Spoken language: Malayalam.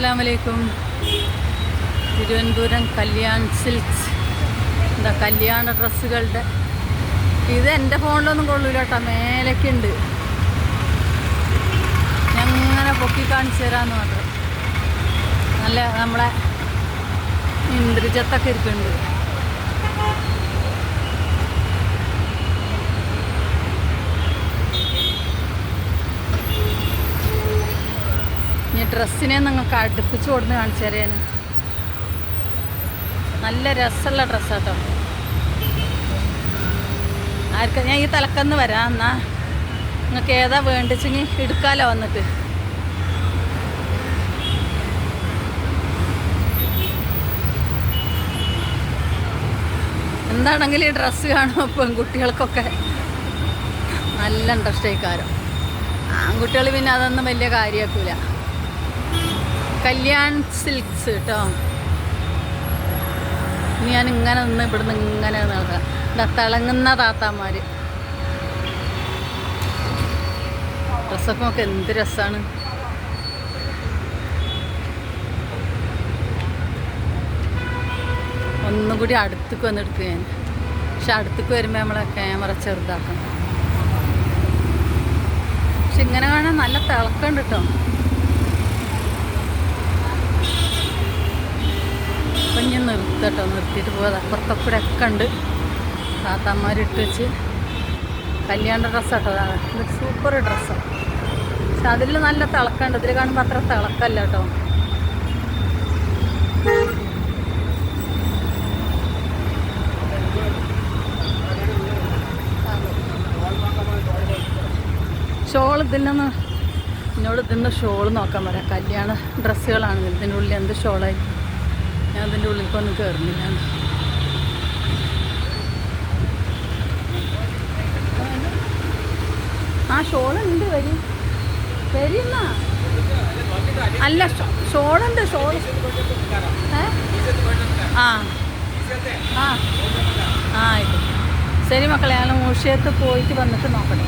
അസ്സാം വലൈക്കും തിരുവനന്തപുരം കല്യാൺ സിൽക്സ്. എന്താ കല്യാണ ഡ്രസ്സുകളുടെ. ഇത് എന്റെ ഫോണിലൊന്നും കൊള്ളൂല കേട്ടോ മേലേക്കുണ്ട് ഞങ്ങനെ പൊക്കി കാണിച്ചു തരാമെന്ന് മാത്രം. നല്ല നമ്മളെ ഇന്ദ്രജത്തൊക്കെ ഇരിക്കുന്നുണ്ട് ഡ്രസ്സിനെ നിങ്ങൾക്ക് അടുപ്പിച്ച് കൊടുന്ന് കാണിച്ചു തരാൻ നല്ല രസമുള്ള ഡ്രസ്സാട്ടോ. ആർക്കാ ഞാൻ ഈ തലക്കന്ന് വരാം എന്നാ. നിങ്ങൾക്ക് ഏതാ വേണ്ടിച്ചെങ്കിൽ എടുക്കാലോ വന്നിട്ട്. എന്താണെങ്കിലും ഈ ഡ്രസ്സ് കാണുമ്പോൾ പെൺകുട്ടികൾക്കൊക്കെ. നല്ല ഇൻട്രസ്റ്റ് ആയിക്കാരം ആൺകുട്ടികൾ പിന്നെ അതൊന്നും വലിയ കാര്യമാക്കൂല. കല്യാൺ സിൽക്സ് കേട്ടോ. ഇനി ഞാൻ ഇങ്ങനെ നിന്ന് ഇവിടുന്ന് ഇങ്ങനെ നടക്കാം തിളങ്ങുന്ന താത്താമാർ ഡ്രസ്സൊക്കെ എന്ത് രസമാണ് ഒന്നും കൂടി അടുത്തേക്ക് വന്നെടുക്കുക ഞാൻ പക്ഷെ അടുത്തേക്ക് വരുമ്പോൾ നമ്മളെ ക്യാമറ ചെറുതാക്കണം. പക്ഷെ ഇങ്ങനെ കാണാൻ നല്ല തിളക്കമുണ്ട് കേട്ടോ. ഞാൻ നിർത്തട്ടോ നിർത്തിയിട്ട് പോയത്. അപ്പുറത്തപ്പുറം ഒക്കെ ഉണ്ട്. താത്താന്മാരിട്ട് വെച്ച് കല്യാണ ഡ്രസ്സാട്ടോ. അതാണ് സൂപ്പർ ഡ്രസ്സാണ് പക്ഷെ അതിൽ നല്ല തിളക്കമുണ്ട് ഇതിൽ കാണുമ്പോൾ അത്ര തിളക്കല്ല കേട്ടോ. ഷോൾ ഇതിനൊന്ന് എന്നോട് ഇതിന്റെ ഷോൾ നോക്കാൻ പറയാം. കല്യാണ ഡ്രസ്സുകളാണ് ഇതിനുള്ളിൽ എന്ത് ഷോളായി? ഞാൻ അതിന്റെ ഉള്ളിലേക്കൊന്നും കയറുന്നില്ല ആ ഷോളുണ്ട് വരി. വരുന്ന അല്ല ഷോളുണ്ട് ഷോൾ ആ. ആ. ആയിക്കോട്ടെ. ശരി മക്കളെ ഞാൻ മൂഷ്യത്ത് പോയിട്ട് വന്നിട്ട് നോക്കട്ടെ.